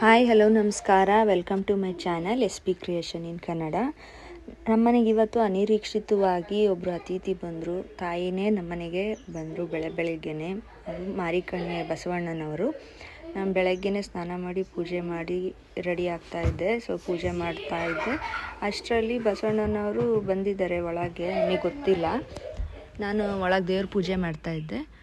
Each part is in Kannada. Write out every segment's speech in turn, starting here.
ಹಾಯ್ ಹಲೋ ನಮಸ್ಕಾರ. Welcome to my channel S P creation in Kannada ನಮ್ಮನೆಗೆ ಇವತ್ತು ಅನಿರೀಕ್ಷಿತವಾಗಿ ಒಬ್ಬರು ಅತಿಥಿ ಬಂದರು. ತಾಯಿನೇ ನಮ್ಮನೆಗೆ ಬಂದರು ಬೆಳೆ, ಬೆಳಗ್ಗೆನೆ. ಅದು ಮಾರಿಕಣ್ಣೆ ಬಸವಣ್ಣನವರು. ನಾನು ಬೆಳಗ್ಗೆನೆ ಸ್ನಾನ ಮಾಡಿ, ಪೂಜೆ ಮಾಡಿ ರೆಡಿ ಆಗ್ತಾ ಇದ್ದೆ. ಸೊ ಪೂಜೆ ಮಾಡ್ತಾ ಇದ್ದೆ. ಅಷ್ಟರಲ್ಲಿ ಬಸವಣ್ಣನವರು ಬಂದಿದ್ದಾರೆ ಒಳಗೆ. ನನಗೆ ಗೊತ್ತಿಲ್ಲ. ನಾನು ಒಳಗೆ ದೇವ್ರ ಪೂಜೆ ಮಾಡ್ತಾ ಇದ್ದೆ.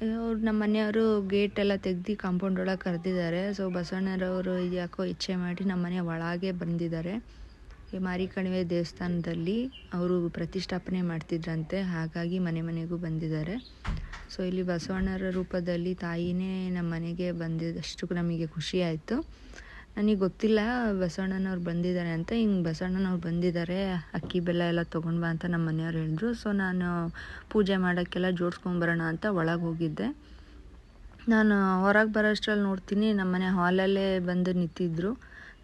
ಅವ್ರು ನಮ್ಮ ಮನೆಯವರು ಗೇಟ್ ಎಲ್ಲ ತೆಗ್ದು ಕಾಂಪೌಂಡ್ ಒಳಗೆ ಕರೆದಿದ್ದಾರೆ. ಸೊ ಬಸವಣ್ಣರವರು ಯಾಕೋ ಇಚ್ಛೆ ಮಾಡಿ ನಮ್ಮ ಮನೆ ಒಳಗೆ ಬಂದಿದ್ದಾರೆ. ಈ ಮಾರಿಕಣಿವೆ ದೇವಸ್ಥಾನದಲ್ಲಿ ಅವರು ಪ್ರತಿಷ್ಠಾಪನೆ ಮಾಡ್ತಿದ್ರಂತೆ. ಹಾಗಾಗಿ ಮನೆ ಮನೆಗೂ ಬಂದಿದ್ದಾರೆ. ಸೊ ಇಲ್ಲಿ ಬಸವಣ್ಣರ ರೂಪದಲ್ಲಿ ತಾಯಿನೇ ನಮ್ಮ ಮನೆಗೆ ಬಂದಿದ್ದಷ್ಟು ನಮಗೆ ಖುಷಿ ಆಯಿತು. ನನಗೆ ಗೊತ್ತಿಲ್ಲ, ಬಸವಣ್ಣನವ್ರು ಬಂದಿದ್ದಾರೆ ಅಂತ. ಹಿಂಗೆ ಬಸವಣ್ಣನವ್ರು ಬಂದಿದ್ದಾರೆ, ಅಕ್ಕಿ ಬೆಲ್ಲ ಎಲ್ಲ ತೊಗೊಂಡು ಬಾ ಅಂತ ನಮ್ಮ ಮನೆಯವ್ರು ಹೇಳಿದ್ರು. ಸೊ ನಾನು ಪೂಜೆ ಮಾಡೋಕ್ಕೆಲ್ಲ ಜೋಡಿಸ್ಕೊಂಬರೋಣ ಅಂತ ಒಳಗೆ ಹೋಗಿದ್ದೆ. ನಾನು ಹೊರಗೆ ಬರೋಷ್ಟ್ರಲ್ಲಿ ನೋಡ್ತೀನಿ ನಮ್ಮ ಮನೆ ಹಾಲಲ್ಲೇ ಬಂದು ನಿಂತಿದ್ರು.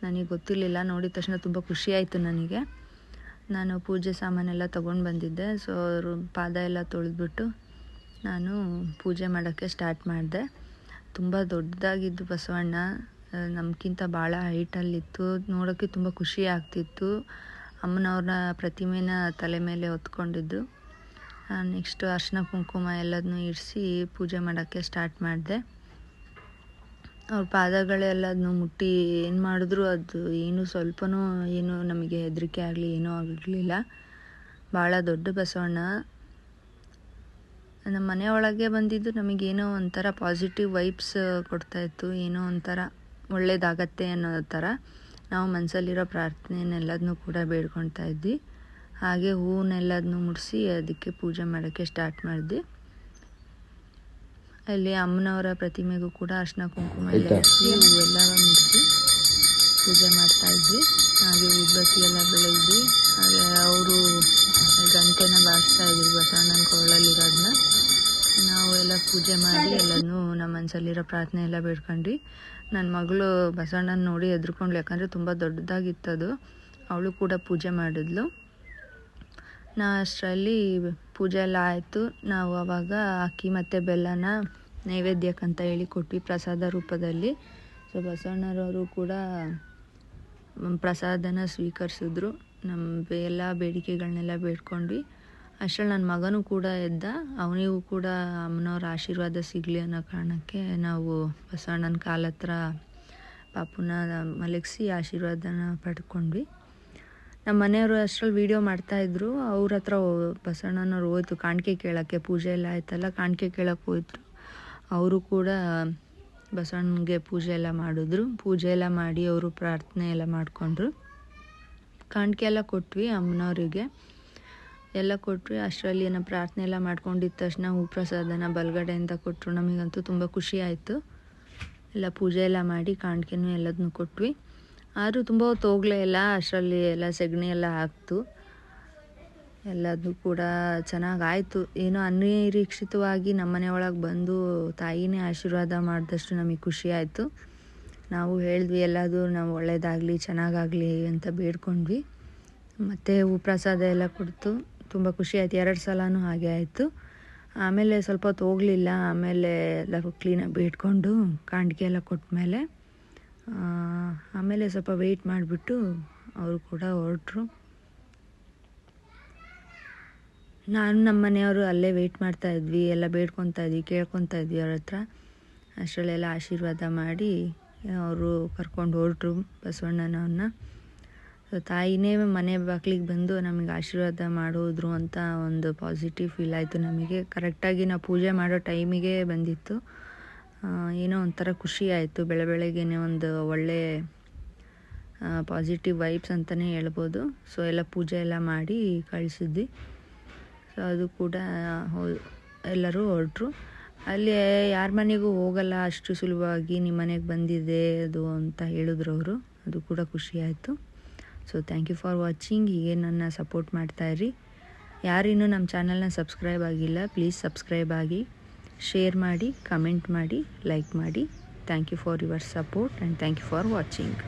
ನನಗೆ ಗೊತ್ತಿರಲಿಲ್ಲ, ನೋಡಿದ ತಕ್ಷಣ ತುಂಬ ಖುಷಿ ಆಯಿತು ನನಗೆ. ನಾನು ಪೂಜೆ ಸಾಮಾನೆಲ್ಲ ತೊಗೊಂಡು ಬಂದಿದ್ದೆ. ಸೊ ಅವರು ಪಾದ ಎಲ್ಲ ತೊಳೆದ್ಬಿಟ್ಟು ನಾನು ಪೂಜೆ ಮಾಡೋಕ್ಕೆ ಸ್ಟಾರ್ಟ್ ಮಾಡಿದೆ. ತುಂಬ ದೊಡ್ಡದಾಗಿದ್ದು ಬಸವಣ್ಣ. ನಮಗಿಂತ ಭಾಳ ಹೈಟಲ್ಲಿತ್ತು ನೋಡೋಕ್ಕೆ ತುಂಬ ಖುಷಿ ಆಗ್ತಿತ್ತು. ಅಮ್ಮನವ್ರನ್ನ ಪ್ರತಿಮೆನ ತಲೆ ಮೇಲೆ ಹೊತ್ಕೊಂಡಿದ್ದು. ನೆಕ್ಸ್ಟು ಅರ್ಶಿನ ಕುಂಕುಮ ಎಲ್ಲದನ್ನೂ ಇರಿಸಿ ಪೂಜೆ ಮಾಡೋಕ್ಕೆ ಸ್ಟಾರ್ಟ್ ಮಾಡಿದೆ. ಅವ್ರ ಪಾದಗಳೆಲ್ಲದನ್ನು ಮುಟ್ಟಿ ಏನು ಮಾಡಿದ್ರು ಅದು ಏನು ಸ್ವಲ್ಪನೂ ಏನು ನಮಗೆ ಹೆದರಿಕೆ ಆಗಲಿ, ಏನೂ ಆಗಲಿಲ್ಲ. ಭಾಳ ದೊಡ್ಡ ಬಸವಣ್ಣ. ನಮ್ಮ ಮನೆ ಒಳಗೆ ಬಂದಿದ್ದು ನಮಗೇನೋ ಒಂಥರ ಪಾಸಿಟಿವ್ ವೈಬ್ಸ್ ಕೊಡ್ತಾಯಿತ್ತು ಏನೋ ಒಂಥರ ಒಳ್ಳೇದಾಗತ್ತೆ ಅನ್ನೋ ಥರ ನಾವು ಮನಸ್ಸಲ್ಲಿರೋ ಪ್ರಾರ್ಥನೆಯನ್ನೆಲ್ಲದನ್ನು ಕೂಡ ಬೇಡ್ಕೊಳ್ತಾ ಇದ್ವಿ. ಹಾಗೆ ಹೂವನ್ನೆಲ್ಲದನ್ನೂ ಮುಡಿಸಿ ಅದಕ್ಕೆ ಪೂಜೆ ಮಾಡೋಕ್ಕೆ ಸ್ಟಾರ್ಟ್ ಮಾಡಿದ್ವಿ. ಅಲ್ಲಿ ಅಮ್ಮನವರ ಪ್ರತಿಮೆಗೂ ಕೂಡ ಅರ್ಶಿನ ಕುಂಕುಮ ಎಲ್ಲ ಹಚ್ಚಿ ಹೂವೆಲ್ಲ ಮುಡಿಸಿ ಪೂಜೆ ಮಾಡ್ತಾ ಇದ್ವಿ. ಹಾಗೆ ಉದ್ಬತ್ತಿ ಎಲ್ಲ ಬೆಳೆದ್ವಿ. ಹಾಗೆ ಅವರು ಗಂಟೆನ ಬಾರಿಸ್ತಾ ಇದ್ವಿ ಬಸವಣ್ಣನ ಕೊರಳಲ್ಲಿರೋದನ್ನ ನಾವು ಎಲ್ಲ ಪೂಜೆ ಮಾಡಿ ಎಲ್ಲನೂ ನಮ್ಮ ಮನಸ್ಸಲ್ಲಿರೋ ಪ್ರಾರ್ಥನೆ ಎಲ್ಲ ಬೇಡ್ಕೊಂಡ್ವಿ. ನನ್ನ ಮಗಳು ಬಸವಣ್ಣನ ನೋಡಿ ಹೆದ್ರುಕೊಂಡ್ಳು ಯಾಕಂದರೆ ತುಂಬ ದೊಡ್ಡದಾಗಿತ್ತದು. ಅವಳು ಕೂಡ ಪೂಜೆ ಮಾಡಿದ್ಲು. ನಾ ಅಷ್ಟರಲ್ಲಿ ಪೂಜೆ ಎಲ್ಲ ಆಯಿತು. ನಾವು ಅವಾಗ ಅಕ್ಕಿ ಮತ್ತು ಬೆಲ್ಲನ ನೈವೇದ್ಯಕ್ಕಂತ ಹೇಳಿ ಕೊಟ್ವಿ ಪ್ರಸಾದ ರೂಪದಲ್ಲಿ. ಸೊ ಬಸವಣ್ಣರವರು ಕೂಡ ಪ್ರಸಾದನ ಸ್ವೀಕರಿಸಿದ್ರು. ನಮ್ಮ ಎಲ್ಲ ಬೇಡಿಕೆಗಳನ್ನೆಲ್ಲ ಬೇಡ್ಕೊಂಡ್ವಿ. ಅಷ್ಟರಲ್ಲಿ ನನ್ನ ಮಗನೂ ಕೂಡ ಎದ್ದ ಅವನಿಗೂ ಕೂಡ ಅಮ್ಮನವ್ರ ಆಶೀರ್ವಾದ ಸಿಗಲಿ ಅನ್ನೋ ಕಾರಣಕ್ಕೆ ನಾವು ಬಸವಣ್ಣನ ಕಾಲ ಹತ್ರ ಪಾಪುನ ಮಲಗಿಸಿ ಆಶೀರ್ವಾದನ ಪಡ್ಕೊಂಡ್ವಿ. ನಮ್ಮ ಮನೆಯವರು ಅಷ್ಟರಲ್ಲಿ ವೀಡಿಯೋ ಮಾಡ್ತಾಯಿದ್ರು ಅವ್ರ ಹತ್ರ ಬಸವಣ್ಣನವ್ರು ಹೋಯ್ತು ಕಾಣಿಕೆ ಕೇಳೋಕ್ಕೆ. ಪೂಜೆ ಎಲ್ಲ ಆಯ್ತಲ್ಲ, ಕಾಣಿಕೆ ಕೇಳೋಕ್ಕೆ ಹೋಯ್ತು. ಅವರು ಕೂಡ ಬಸವಣ್ಣಗೆ ಪೂಜೆ ಎಲ್ಲ ಮಾಡಿದ್ರು. ಪೂಜೆ ಎಲ್ಲ ಮಾಡಿ ಅವರು ಪ್ರಾರ್ಥನೆ ಎಲ್ಲ ಮಾಡಿಕೊಂಡ್ರು. ಕಾಣಿಕೆ ಎಲ್ಲ ಕೊಟ್ವಿ ಅಮ್ಮನವರಿಗೆ. ಎಲ್ಲ ಕೊಟ್ವಿ ಅಷ್ಟರಲ್ಲಿ ಏನೋ ಪ್ರಾರ್ಥನೆ ಎಲ್ಲ ಮಾಡ್ಕೊಂಡಿದ್ದ ತಕ್ಷಣ ಹೂ ಪ್ರಸಾದನ ಬಲಗಡೆಯಿಂದ ಕೊಟ್ಟರು ನಮಗಂತೂ ತುಂಬ ಖುಷಿ ಆಯಿತು. ಎಲ್ಲ ಪೂಜೆ ಎಲ್ಲ ಮಾಡಿ ಕಾಣಿಕೆನೂ ಎಲ್ಲದನ್ನು ಕೊಟ್ವಿ. ಆದರೂ ತುಂಬ ಹೊತ್ತು ಹೋಗಲೇ ಇಲ್ಲ. ಅಷ್ಟರಲ್ಲಿ ಎಲ್ಲ ಸೆಗಣಿ ಎಲ್ಲ ಹಾಕ್ತು. ಎಲ್ಲದೂ ಕೂಡ ಚೆನ್ನಾಗಾಯಿತು. ಏನೋ ಅನಿರೀಕ್ಷಿತವಾಗಿ ನಮ್ಮನೆ ಒಳಗೆ ಬಂದು ತಾಯಿನೇ ಆಶೀರ್ವಾದ ಮಾಡಿದಷ್ಟು ನಮಗೆ ಖುಷಿ ಆಯಿತು. ನಾವು ಹೇಳಿದ್ವಿ, ಎಲ್ಲದು ನಾವು ಒಳ್ಳೆಯದಾಗಲಿ ಚೆನ್ನಾಗಾಗಲಿ ಅಂತ ಬೇಡ್ಕೊಂಡ್ವಿ. ಮತ್ತು ಹೂ ಪ್ರಸಾದ ಎಲ್ಲ ಕೊಡ್ತು. ತುಂಬ ಖುಷಿ ಆಯಿತು. ಎರಡು ಸಲವೂ ಹಾಗೆ ಆಯಿತು. ಆಮೇಲೆ ಸ್ವಲ್ಪ ಹೊತ್ತು ಹೋಗಲಿಲ್ಲ. ಆಮೇಲೆ ಎಲ್ಲ ಕ್ಲೀನಾಗಿ ಬೇಡ್ಕೊಂಡು ಕಾಣಿಕೆ ಎಲ್ಲ ಕೊಟ್ಟಮೇಲೆ ಆಮೇಲೆ ಸ್ವಲ್ಪ ವೆಯ್ಟ್ ಮಾಡಿಬಿಟ್ಟು ಅವರು ಕೂಡ ಹೊರಟ್ರು. ನಾನು ನಮ್ಮ ಮನೆಯವರು ಅಲ್ಲೇ ವೆಯ್ಟ್ ಮಾಡ್ತಾ ಇದ್ವಿ. ಎಲ್ಲ ಬೇಡ್ಕೊತಾ ಇದ್ವಿ, ಕೇಳ್ಕೊತಾ ಇದ್ವಿ ಅವ್ರ ಹತ್ರ. ಅಷ್ಟರಲ್ಲೆಲ್ಲ ಆಶೀರ್ವಾದ ಮಾಡಿ ಅವರು ಕರ್ಕೊಂಡು ಹೊರಟ್ರು ಬಸವಣ್ಣನವ್ರನ್ನ. ಸೊ ತಾಯಿನೇ ಮನೆ ಬಾಗಿಲಿಗೆ ಬಂದು ನಮಗೆ ಆಶೀರ್ವಾದ ಮಾಡೋದ್ರು ಅಂತ ಒಂದು ಪಾಸಿಟಿವ್ ಫೀಲ್ ಆಯಿತು ನಮಗೆ. ಕರೆಕ್ಟಾಗಿ ನಾವು ಪೂಜೆ ಮಾಡೋ ಟೈಮಿಗೆ ಬಂದಿತ್ತು. ಏನೋ ಒಂಥರ ಖುಷಿ ಆಯಿತು. ಬೆಳೆ ಬೆಳಗ್ಗೆನೇ ಒಂದು ಒಳ್ಳೆ ಪಾಸಿಟಿವ್ ವೈಬ್ಸ್ ಅಂತಲೇ ಹೇಳ್ಬೋದು. ಸೊ ಎಲ್ಲ ಪೂಜೆ ಎಲ್ಲ ಮಾಡಿ ಕಳಿಸಿದ್ವಿ. ಸೊ ಅದು ಕೂಡ ಎಲ್ಲರೂ ಹೊರಟ್ರು. ಅಲ್ಲಿ ಯಾರ ಮನೆಗೂ ಹೋಗಲ್ಲ, ಅಷ್ಟು ಸುಲಭವಾಗಿ ನಿಮ್ಮ ಮನೆಗೆ ಬಂದಿದೆ ಅದು ಅಂತ ಹೇಳಿದ್ರು ಅವರು. ಅದು ಕೂಡ ಖುಷಿಯಾಯಿತು so thank you for watching ಹೀಗೆ ನನ್ನ ಸಪೋರ್ಟ್ ಮಾಡ್ತಾ ಮಾಡ್ತಾಯಿರಿ ಯಾರಿನ್ನೂ ನಮ್ಮ ಚಾನಲ್ನ ಸಬ್ಸ್ಕ್ರೈಬ್ ಆಗಿಲ್ಲ ಪ್ಲೀಸ್ ಸಬ್ಸ್ಕ್ರೈಬ್ ಆಗಿ. ಶೇರ್ ಮಾಡಿ ಕಮೆಂಟ್ ಮಾಡಿ ಲೈಕ್ ಮಾಡಿ. Thank you for your support and thank you for watching